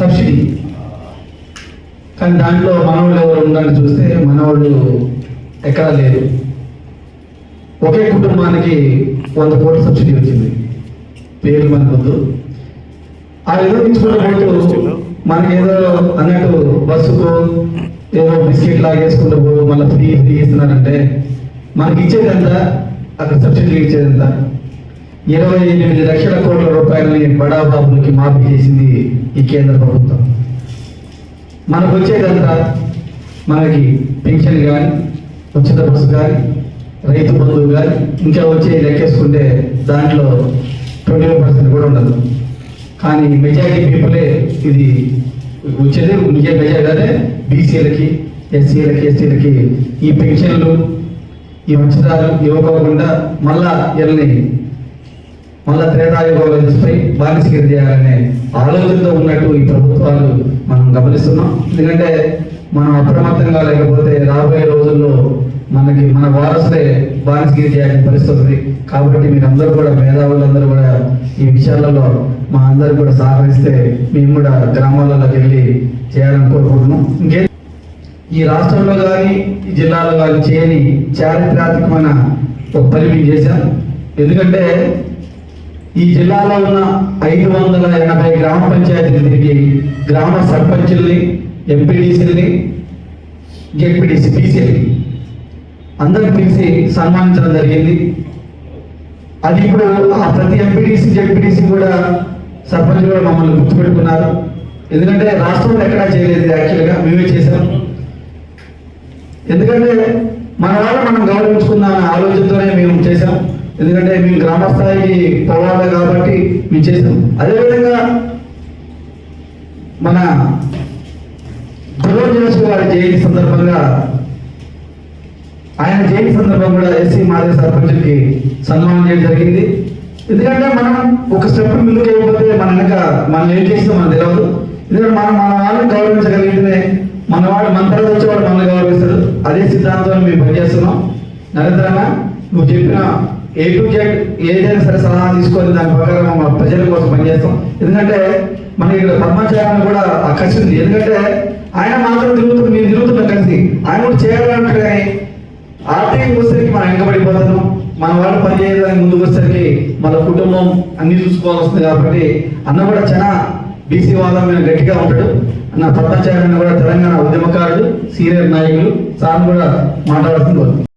Subsidy. కానీ దాంట్లో మనవాళ్ళు ఎవరు ఉందని చూస్తే మనవాళ్ళు ఎక్కడా లేరు. ఒకే కుటుంబానికి వంద కోట్ల సబ్సిడీ వచ్చింది. పేరు మనకు వద్దు ఆ ఏదో ఇచ్చుకుంటూ మనకి ఏదో అన్నట్టు బస్సుకు ఏదో బిస్కెట్ లాగేసుకుంటూ పో మళ్ళీ ఫ్రీ ఫ్రీ ఇస్తున్నారంటే మనకి ఇచ్చేది ఎంత? అక్కడ సబ్సిడీ ఇచ్చేది ఎంత? ఇరవై ఎనిమిది లక్షల కోట్ల రూపాయలని బడా బాబులకి మాఫీ చేసింది ఈ కేంద్ర ప్రభుత్వం. మనకు వచ్చేదంతా మనకి పెన్షన్ కానీ ఉచిత బస్సు కానీ రైతు బంధువు కానీ ఇంకా వచ్చే లెక్కేసుకుంటే దాంట్లో ట్వంటీ ఫైవ్ పర్సెంట్ కూడా ఉండదు. కానీ మెజారిటీ పీపులే ఇది వచ్చేది నిజ మెజారిటీ బీసీలకి ఎస్సీలకి ఎస్టీలకి ఈ పెన్షన్లు ఈ ఉచితాలు ఇవ్వకోకుండా మళ్ళా వీళ్ళని మళ్ళా త్రేతాయుగంలో తీసుకుపోయి బానిసగిరి చేయాలనే ఆలోచనతో ఉన్నట్టు ఈ ప్రభుత్వాలు మనం గమనిస్తున్నాం. ఎందుకంటే మనం అప్రమత్తంగా లేకపోతే రాబోయే రోజుల్లో మనకి మన వారసులే బానిసగిరి చేయాలని పరిస్థితుంది కాబట్టి కాబట్టి మీరందరూ కూడా మేధావులందరూ కూడా ఈ విషయాలలో మా అందరూ కూడా సహకరిస్తే మేము కూడా గ్రామాలలోకి వెళ్ళి చేయాలని కోరుకుంటున్నాం. ఇంకే ఈ రాష్ట్రంలో కానీ ఈ జిల్లాలో కానీ చేయని చారిత్రాత్మకమైన ఒక పని మేము చేశాం. ఎందుకంటే ఈ జిల్లాలో ఉన్న ఐదు వందల ఎనభై గ్రామ పంచాయతీలు తిరిగి గ్రామ సర్పంచుల్ని ఎంపీడీసీని జెడ్పీడీసీ బీసీలని అందరికి పిలిచి సన్మానించడం జరిగింది. అది ఇప్పుడు ఆ ప్రతి ఎంపీడీసీ జెడ్పీడీసీ కూడా సర్పంచ్ కూడా మమ్మల్ని గుర్తుపెట్టుకున్నారు. ఎందుకంటే రాష్ట్రంలో ఎక్కడా చేయలేదు యాక్చువల్గా మేమే చేశాం. ఎందుకంటే మన వాళ్ళు మనం గౌరవించుకుందాం అనే ఆలోచనతోనే మేము చేశాం. ఎందుకంటే మేము గ్రామ స్థాయికి పోవాలి కాబట్టి మేము చేసాం. అదేవిధంగా మన గురువు వారి జయంతి సందర్భంగా ఆయన జయంతి సందర్భంగా కూడా ఎస్సీ మాజీ సర్పంచ్కి సన్మానం చేయడం జరిగింది. ఎందుకంటే మనం ఒక స్టెప్ ముందుకు అయిపోతే మన వెనక మనం ఏం చేస్తాం మనకు తెలియదు ఎందుకంటే మనం మన వాళ్ళని గౌరవించగలిగితే మన వాడు మన తర్వాత వచ్చేవాడు మనల్ని గౌరవిస్తాడు అదే సిద్ధాంతం మేము పనిచేస్తున్నాం. నరేంద్రన్న నువ్వు చెప్పిన ఏ టు జెడ్ ఏదైనా సరే సలహా తీసుకొని దాని ప్రకారం మా ప్రజల కోసం పనిచేస్తాం. ఎందుకంటే మన ఇక్కడ పద్మాచారాన్ని కూడా ఆ కసి ఉంది. ఎందుకంటే ఆయన మాత్రం తిరుగుతుంది మేము తిరుగుతున్నాం కలిసి ఆయన కూడా చేయాలంటే కానీ ఆర్థిక వచ్చేసరికి మనం వెనకబడిపోతున్నాం మన వాళ్ళు పని చేయడానికి ముందుకు వచ్చేసరికి మన కుటుంబం అన్ని చూసుకోవాల్సి వస్తుంది కాబట్టి అన్న కూడా చాలా బీసీ వాదం మీద గట్టిగా ఉంటాడు. అన్న పద్మాచార్య కూడా తెలంగాణ ఉద్యమకారుడు సీనియర్ నాయకులు సార్ కూడా మాట్లాడుతుంది